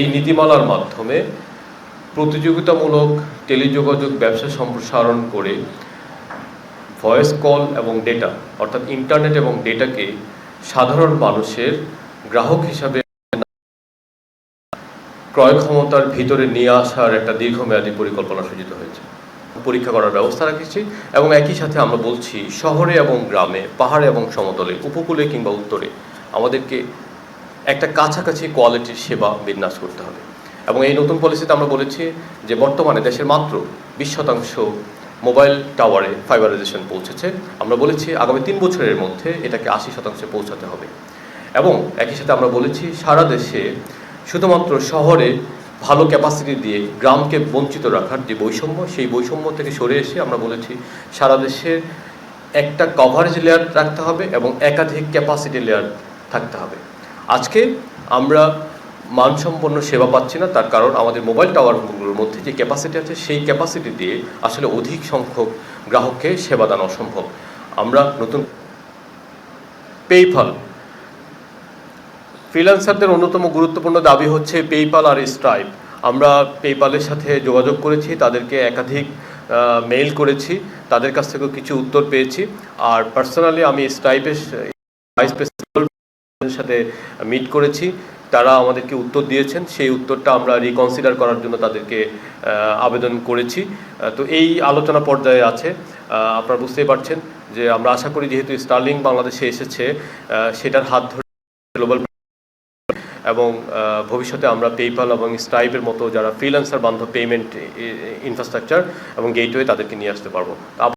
এই নীতিমালার মাধ্যমে প্রতিযোগিতামূলক টেলিযোগাযোগ ব্যবসা সম্প্রসারণ করে ভয়েস কল এবং ডেটা, অর্থাৎ ইন্টারনেট এবং ডেটাকে সাধারণ মানুষের গ্রাহক হিসাবে ক্রয় ক্ষমতার ভিতরে নিয়ে আসার একটা দীর্ঘমেয়াদী পরিকল্পনা সূচিত হয়েছে। পরীক্ষা করার ব্যবস্থা রাখেছি এবং একই সাথে আমরা বলছি, শহরে এবং গ্রামে, পাহাড়ে এবং সমতলে, উপকূলে কিংবা উত্তরে, আমাদেরকে একটা কাছাকাছি কোয়ালিটির সেবা বিন্যাস করতে হবে। এবং এই নতুন পলিসিতে আমরা বলেছি যে বর্তমানে দেশের মাত্র বিশ শতাংশ মোবাইল টাওয়ারে ফাইবারাইজেশন পৌঁছেছে। আমরা বলেছি আগামী তিন বছরের মধ্যে এটাকে আশি শতাংশে পৌঁছাতে হবে। এবং একই সাথে আমরা বলেছি সারা দেশে শুধুমাত্র শহরে ভালো ক্যাপাসিটি দিয়ে গ্রামকে বঞ্চিত রাখার যে বৈষম্য, সেই বৈষম্য থেকে সরে এসে আমরা বলেছি সারা দেশে একটা কভারেজ লেয়ার রাখতে হবে এবং একাধিক ক্যাপাসিটি লেয়ার থাকতে হবে। আজকে আমরা মানসম্পন্ন সেবা পাচ্ছি না, তার কারণ আমাদের মোবাইল টাওয়ারগুলোর মধ্যে যে ক্যাপাসিটি আছে, সেই ক্যাপাসিটি দিয়ে আসলে অধিক সংখ্যক গ্রাহককে সেবা দান অসম্ভব। আমরা নতুন পেইফল ফ্রিল্যান্সারদের অন্যতম গুরুত্বপূর্ণ দাবি হচ্ছে পেইপাল আর স্ট্রাইপ আমরা পেইপালের সাথে যোগাযোগ করেছি, তাদেরকে একাধিক মেইল করেছি, তাদের কাছ থেকেও কিছু উত্তর পেয়েছি। আর পার্সোনালি আমি স্ট্রাইপের প্রেসিডেন্টের সাথে মিট করেছি। তারা আমাদেরকে উত্তর দিয়েছেন। সেই উত্তরটা আমরা রিকনসিডার করার জন্য তাদেরকে আবেদন করেছি। তো এই আলোচনা পর্যায়ে আছে। আপনারা বুঝতেই পারছেন যে আমরা আশা করি যেহেতু স্টার্লিং বাংলাদেশে এসেছে সেটার হাত ধরে গ্লোবাল এবং ভবিষ্যতে আমরা পেইপাল এবং স্ট্রাইপের মতো যারা ফ্রিল্যান্সার বান্ধব পেমেন্ট ইনফ্রাস্ট্রাকচার এবং গেটওয়ে তাদেরকে নিয়ে আসতে পারব।